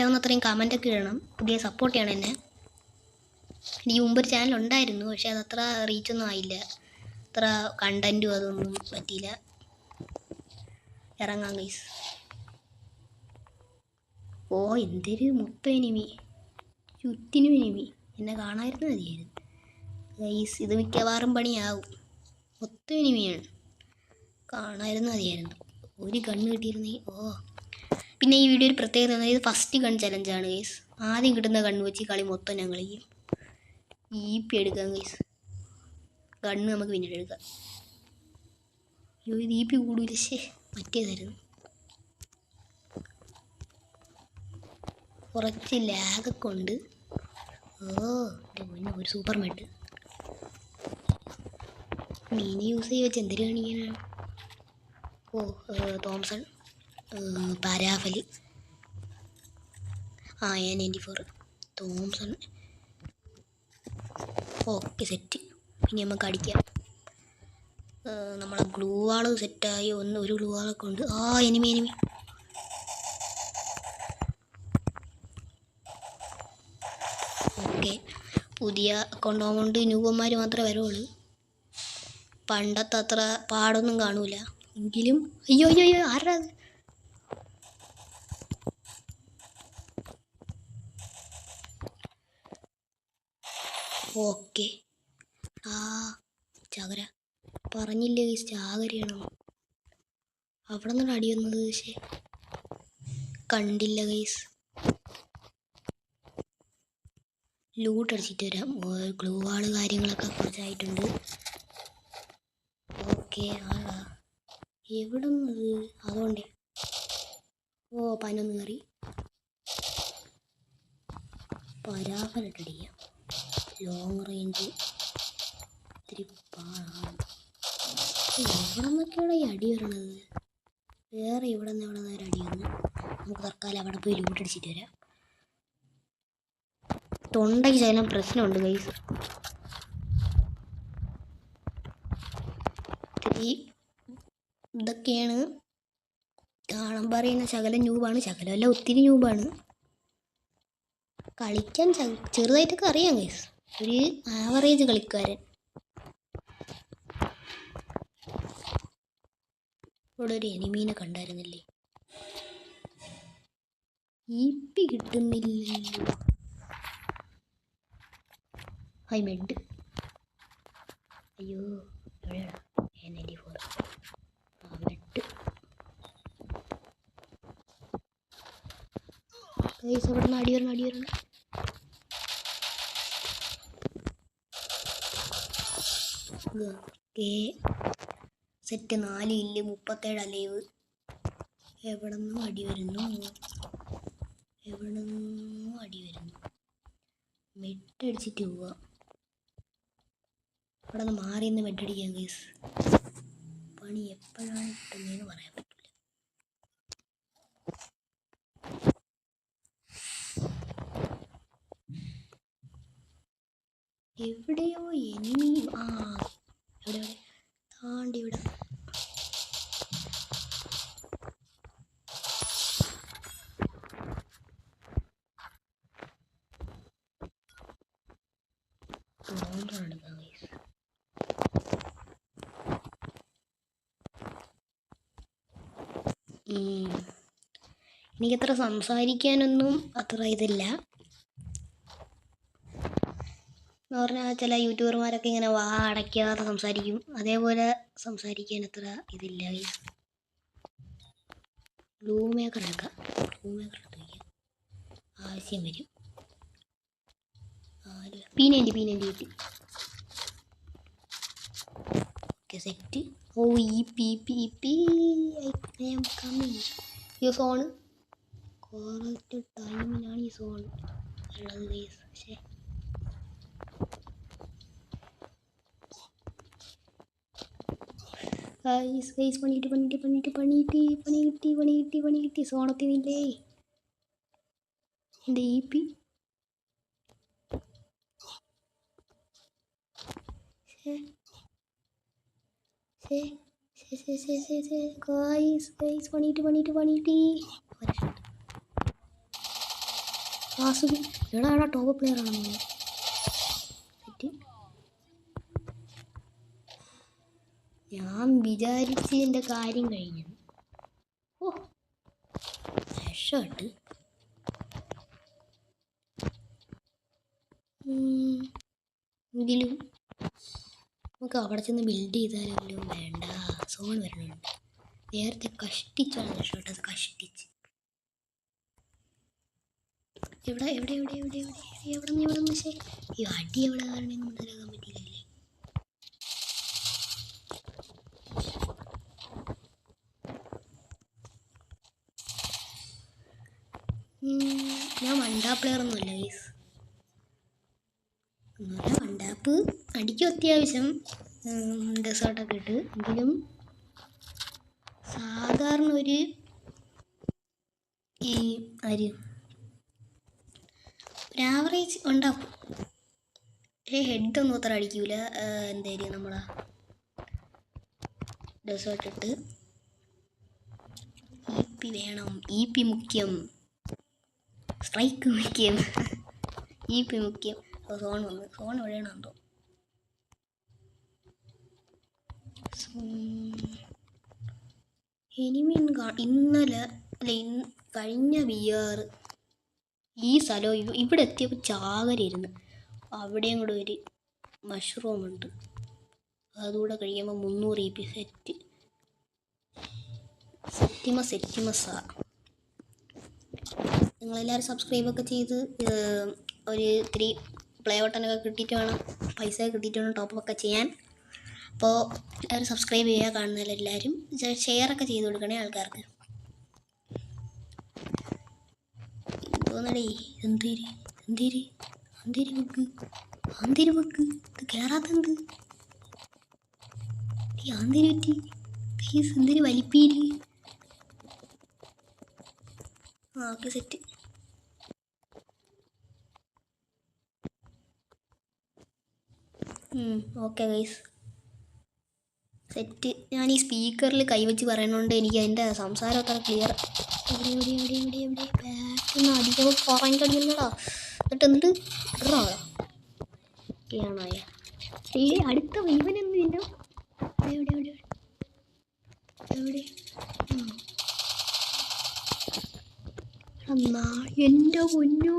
പറ്റാവുന്ന അത്രയും കമന്റ് ഒക്കെ ഇടണം. പുതിയ സപ്പോർട്ട് ചെയ്യണം എന്നെ. എനിക്ക് ഒരു ചാനൽ ഉണ്ടായിരുന്നു പക്ഷെ അത് അത്ര റീച്ചൊന്നും ആയില്ല. അത്ര കണ്ടന്റും അതൊന്നും പറ്റിയില്ല. ഇറങ്ങാം ഗൈസ് ഓ എന്തൊരു മുപ്പ എനിമി ചുറ്റിനും എനിമി എന്നെ കാണാതിരുന്ന മതിയായിരുന്നു. ഗൈസ് ഇത് മിക്കവാറും പണിയാവും. മൊത്തം എനിമിയാണ് കാണാതിരുന്ന മതിയായിരുന്നു. ഒരു കണ്ണ് കിട്ടിയിരുന്നെങ്കിൽ ഓ. പിന്നെ ഈ വീഡിയോ ഒരു പ്രത്യേകത ഇത് ഫസ്റ്റ് ഗൺ ചലഞ്ചാണ് ഗൈസ് ആദ്യം കിട്ടുന്ന കണ്ണ് വെച്ച് കളി മൊത്തം ഞാൻ കളിക്കും ഈ പി എടുക്കാം ഗൈസ് കണ്ണ് നമുക്ക് പിന്നീട് എടുക്കാം. അയ്യോ ഇത് ഈ പി കൂടൂല ശേ മറ്റേതായിരുന്നു. കുറച്ച് ലാഗൊക്കെ ഉണ്ട്. ഓ ഒരു സൂപ്പർ മെഡ് മീനി യൂസ് ചെയ്യുക വെച്ച് എന്തിനു ഓ തോംസൺ പാരാഫലി ആ A ninety four Thompson okay set ഇനി നമുക്ക് അടിക്കാം. നമ്മളെ ഗ്ലൂ വാൾ സെറ്റായി ഒന്ന് ഒരു ഗ്ലൂ വാളൊക്കെ ഉണ്ട് ആ എനിമി എനിമി ഓക്കെ. പുതിയ കൊണ്ടുപോകൊണ്ട് ന്യൂബന്മാർ മാത്രമേ വരുള്ളൂ പണ്ടത്തെ അത്ര പാടൊന്നും കാണൂല. എങ്കിലും അയ്യോ അയ്യോ അയ്യോ ആരാ ഓക്കെ. ആ ചാകര. പറഞ്ഞില്ലേ ഈ ചാകരയാണ്? അവിടെ നിന്നാണ് അടി വന്നത് പക്ഷേ കണ്ടില്ല ഗൈസ് ലൂട്ട് അടിച്ചിട്ട് വരാം. ഗ്ലൂ വാൾ കാര്യങ്ങളൊക്കെ കുറച്ചായിട്ടുണ്ട്. ഓക്കെ ആ എവിടെ നിന്നത് അതുകൊണ്ടേ. ഓ പനൊന്ന് കയറി പരാഫലിട്ടടിക്കാം ലോങ് റേഞ്ച് ഇത്തിരി പാടാണ്. എവിടെ നിന്നൊക്കെയാണ് ഈ അടി വരണത്? വേറെ ഇവിടെ നിന്ന് എവിടെ നിന്ന് അടി വന്നു നമുക്ക് തൽക്കാലം അവിടെ പോയി ലൂട്ട് അടിച്ചിട്ട് വരാം. തൊണ്ടയ്ക്ക് ശകലം പ്രശ്നമുണ്ട് ഗൈസ് ഇതൊക്കെയാണ് കാണാൻ പറയുന്ന ശകലം ന്യൂബാണ് ശകലമല്ല ഒത്തിരി ന്യൂബാണ് കളിക്കാൻ ചെറുതായിട്ടൊക്കെ അറിയാം ഗൈസ് ഒരു ആവറേജ് കളിക്കാരൻ. ഇവിടെ ഒരു എനിമീനെ കണ്ടായിരുന്നില്ലേ? ഈപ്പി പി കിട്ടുന്നില്ലല്ലോ ഹൈ മെഡ്. അയ്യോ എവിടെയാണ് എൻ നയന്റി ഫോർ ആ മെഡ് അടി വരണം ഓക്കെ. സെറ്റ് നാല് ഇല്ല് മുപ്പത്തേഴ് അലൈവ്. എവിടെ നിന്നും അടി വരുന്നു. എവിടെ നിന്നും അടി വരുന്നു. മെട്ടടിച്ചിട്ട് പോവാ. ഇവിടെ നിന്ന് മാറി നിന്ന് മെട്ടടിക്കാം കേസ് പണി എപ്പോഴാണ് കിട്ടുന്നതെന്ന് പറയാൻ പറ്റില്ല എവിടെയോ എനിമി ആ എവിടെ എവിടെ താണ്ടി ഇവിടെ തോന്നാണ് ഗൈസ് ഉം. എനിക്കത്ര സംസാരിക്കാനൊന്നും അത്ര ഇതില്ല. എന്ന് പറഞ്ഞാൽ ചില യൂട്യൂബർമാരൊക്കെ ഇങ്ങനെ വാ അടയ്ക്കാതെ സംസാരിക്കും. അതേപോലെ സംസാരിക്കാൻ അത്ര ഇതില്ല. ബ്ലൂ എടുക്കാം ബ്ലൂ മേക്കർ ആവശ്യം വരും. പീനേന്റെ പീനേന്റെ കിട്ടി സെറ്റ് ഓ ഈ P P P I am coming ഈ സോണ് കുറച്ച് ടൈമിലാണ് ഈ സോൺ പക്ഷേ ഗൈസ് ഗൈസ് പണിയിട്ട് പണിയിട്ട് പണിയിട്ട് പണിയിട്ട് പണിയിട്ട് പണിയിട്ട് പണിയിട്ട് സോണത്തിനില്ലേ എന്റെ ഇ പി ഗൈസ് ഗൈസ് പണിയിട്ട് പണിയിട്ട് പണിയിട്ട്. വാസുകി എടാ എടാ ടോപ്പ് പ്ലെയർ ആണെന്ന് പറ്റി ഞാൻ വിചാരിച്ച് എന്റെ കാര്യം കഴിഞ്ഞു. ഓ രക്ഷപ്പെട്ട്. എങ്കിലും നമുക്ക് അവിടെ ചെന്ന് ബിൽഡ് ചെയ്താലല്ലോ വേണ്ട. സോൺ വരണുണ്ട് നേരത്തെ കഷ്ടിച്ചാണ് രക്ഷപ്പെട്ടത് കഷ്ടിച്ച്. എവിടെ എവിടെ എവിടെ എവിടെ എവിടെ? എവിടെ നിന്ന് എവിടെ നിന്ന്? പക്ഷേ ഈ അടി എവിടെ കാരണം മനസ്സിലാക്കാൻ പറ്റിയില്ലേ ഉം, ഞാൻ വണ്ടാ പ്ലെയർ ഒന്നുമല്ല ഗൈസ് വണ്ടാപ്പ്. അടിക്കും അത്യാവശ്യം ഡെസേർട്ടൊക്കെ ഇട്ട്. എങ്കിലും സാധാരണ ഒരു ഈ അരി ഒരു ആവറേജ് ഉണ്ടാക്കും. പക്ഷേ ഹെഡൊന്നും അത്ര അടിക്കൂല. എന്തായാലും നമ്മളാ ഡെസേർട്ട് ഇട്ട്. ഇ പി വേണം. ഇ പി മുഖ്യം. സ്ട്രൈക്ക് മുഖ്യം. ഇ പി മുഖ്യം സോൺ വന്ന് സോൺ എവിടെയാണ് എന്തോ. എനിമീൻ ഇന്നലെ അല്ല ഇന്ന് കഴിഞ്ഞ വിയർ ഈ സ്ഥലം ഇവ- ഇവിടെ എത്തിയപ്പോൾ ചാകരയിരുന്നു അവിടെയും കൂടെ ഒരു മഷ്റൂം ഉണ്ട്. അതുകൂടെ കഴിയുമ്പോൾ മുന്നൂറ് ഇ പി സെറ്റ് സെറ്റിമ സെറ്റിമസാ. നിങ്ങളെല്ലാവരും സബ്സ്ക്രൈബൊക്കെ ചെയ്ത് ഒരു ഇത്തിരി പ്ലേ ബട്ടനൊക്കെ കിട്ടിയിട്ട് വേണം പൈസ കിട്ടിയിട്ട് വേണം ടോപ്പൊക്കെ ചെയ്യാൻ. അപ്പോൾ എല്ലാവരും സബ്സ്ക്രൈബ് ചെയ്യുക കാണുന്നവരെല്ലാവരും ഷെയറൊക്കെ ചെയ്ത് കൊടുക്കണേ ആൾക്കാർക്ക്. വെക്ക് വെക്ക് ഇത് ഈ പറ്റി? വലിപ്പീര്? ആ okay set okay guys set ഞാൻ ഈ സ്പീക്കറിൽ കൈവച്ച് പറയുന്നതുകൊണ്ട് എനിക്ക് അതിന്റെ സംസാരം അത്ര ക്ലിയർ എവിടെ എവിടെ എവിടെ എവിടെ എവിടെ? ബാറ്റൊന്നും അടിക്കുമ്പോൾ പുറം കടിക്കുന്നടാ എന്നിട്ട് എന്നിട്ട് ഇറോ ആണോയ ഈ അടുത്ത ഇവനെന്ത് ഇതിന്റെ എവിടെ എവിടെ എവിടെ? എന്നാ എന്റെ പൊന്നോ.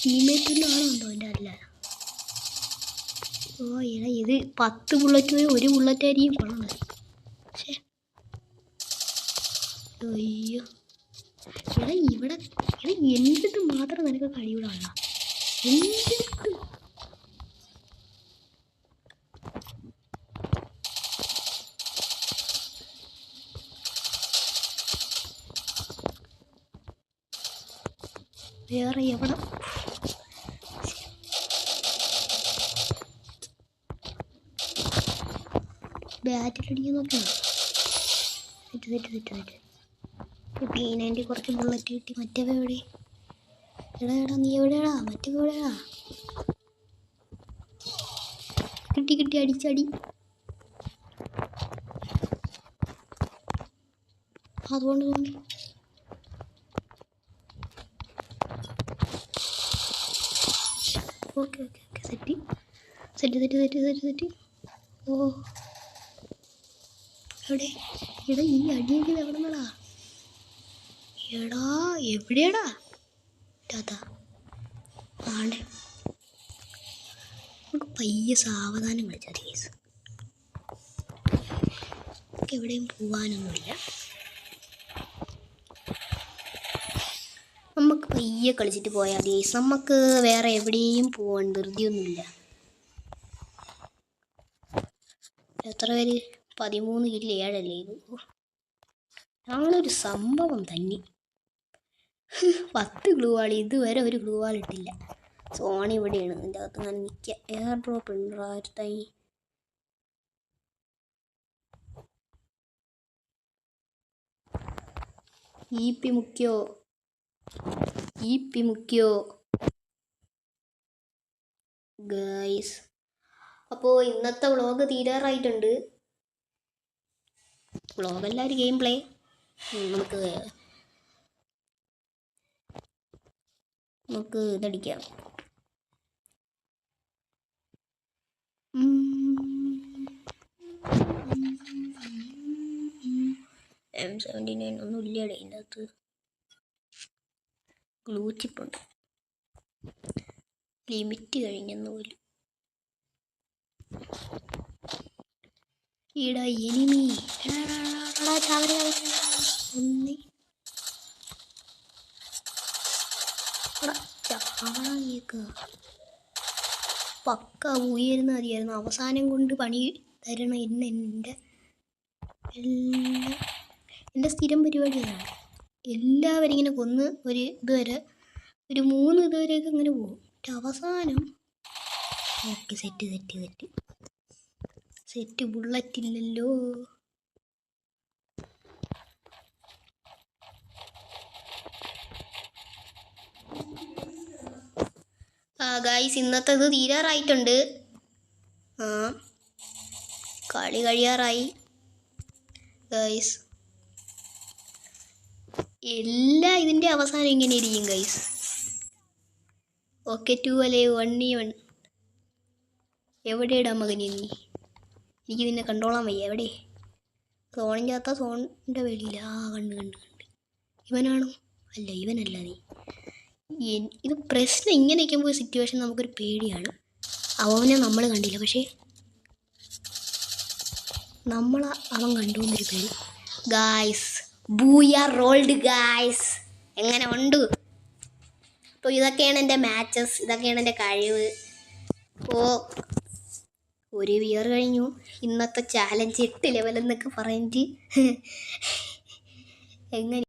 ടീമേറ്റിന്റെ ആളുണ്ടോ എന്റെ അല്ല ഓ എടാ ഇത് പത്ത് ബുള്ളറ്റ് പോയി ഒരു ബുള്ളറ്റ് ആയിരിക്കും കൊള്ളണം പക്ഷേ അയ്യോ. എടാ ഇവിടെ എടാ എന്തിട്ട് മാത്രം നിനക്ക് കഴിയൂടാ എന്തിട്ട്? വേറെ എവിടെ? ബാറ്റിലടിക്കാൻ നോക്കണം wait wait wait set P ninety കുറച്ച് ബുള്ളറ്റ് കിട്ടി. മറ്റേവ എവിടെ? എടാ എടാ നീ എവിടെയാടാ? മറ്റേ എവിടെയാടാ? കിട്ടി കിട്ടി അടിച്ചടി അതുകൊണ്ട് തോന്നി. Okay okay okay. Set. Set set set set set. ഓ. എവിടെ? എടാ ഈ അടിയൊക്കെ എവിടെ എടാ എവിടെയാടാ? ടാത്ത ആണ്ടേ നമുക്ക് പയ്യെ സാവധാനം കളിച്ചാൽ മതി കേസ് നമുക്ക് എവിടെയും പോവാനൊന്നുമില്ല. നമുക്ക് പയ്യെ കളിച്ചിട്ട് പോയാൽ മതി നമുക്ക് വേറെ എവിടെയും പോവാൻ ധൃതിയൊന്നുമില്ല. എത്ര പേര്? പതിമൂന്ന് കിലോ ഏഴല്ലേ ഇത്? ഞങ്ങളൊരു സംഭവം തന്നെ. പത്ത് ഗ്ലൂ വാൾ ഇതുവരെ ഒരു ഗ്ലൂ വാൾ ഇട്ടില്ല. സോണി ഇവിടെയാണ്. എന്റെ അകത്ത് ഞാൻ നിൽക്കുക എയർ ഡ്രോപ്പ് ഉണ്ടോ ആയിരത്തായി ഇ പി മുഖ്യോ ഇ പി മുഖ്യോ ഗൈസ്. അപ്പോൾ ഇന്നത്തെ വ്ളോഗ് തീരാറായിട്ടുണ്ട്. വ്ളോഗല്ല ഒരു ഗെയിം പ്ലേ. നമുക്ക് നമുക്ക് ഇതടിക്കാം. എം സെവന്റി നയൻ ഒന്നും ഇല്ല ഇതിന്റെ അകത്ത് ഗ്ലൂ ലിമിറ്റ് കഴിഞ്ഞെന്ന് പോലും. ഈടാ എനിമി പക്ക ഉയരുന്ന മതിയായിരുന്നു അവസാനം കൊണ്ട് പണി തരണം ഇന്ന് എന്റെ എല്ലാ എന്റെ സ്ഥിരം പരിപാടി അതാണ്. എല്ലാവരും ഇങ്ങനെ കൊന്ന് ഒരു ഇതുവരെ ഒരു മൂന്ന് ഇതുവരെയൊക്കെ ഇങ്ങനെ പോകും. അവസാനം okay set set set. Set bullet ഇല്ലല്ലോ. ആ ഗായ്സ് ഇന്നത്തേത് തീരാറായിട്ടുണ്ട്. ആ കളി കഴിയാറായി. ഗൈസ് എല്ലാ ഇതിന്റെ അവസാനം ഇങ്ങനെ ഇരിക്കും ഗൈസ് ഓക്കെ ടു അല്ലേ? വൺ ഇ വൺ എവിടെയിടാ മകനെ നീ? എനിക്ക് പിന്നെ കണ്ടോളാൻ വയ്യ. എവിടെ? സോണിന്റെ അകത്ത. സോണിന്റെ വെളിയിൽ ആ കണ്ട് കണ്ട് കണ്ട്. ഇവനാണോ? അല്ല ഇവനല്ല നീ. ഇത് പ്രശ്നം ഇങ്ങനെ നിൽക്കുമ്പോൾ സിറ്റുവേഷൻ നമുക്കൊരു പേടിയാണ്. അവനെ നമ്മൾ കണ്ടില്ല. പക്ഷേ നമ്മൾ അവൻ കണ്ടു എന്നൊരു പേടി ഗായ്സ് ബൂയ റോൾഡ് ഗായ്സ് എങ്ങനെ ഉണ്ട്? അപ്പോൾ ഇതൊക്കെയാണ് എന്റെ മാച്ചസ് ഇതൊക്കെയാണ് എന്റെ കഴിവ്. അപ്പോൾ ഒരു വിയർ കഴിഞ്ഞു. ഇന്നത്തെ ചാലഞ്ച് എട്ട് ലെവൽ എന്നൊക്കെ പറഞ്ഞിട്ട്. എങ്ങനെ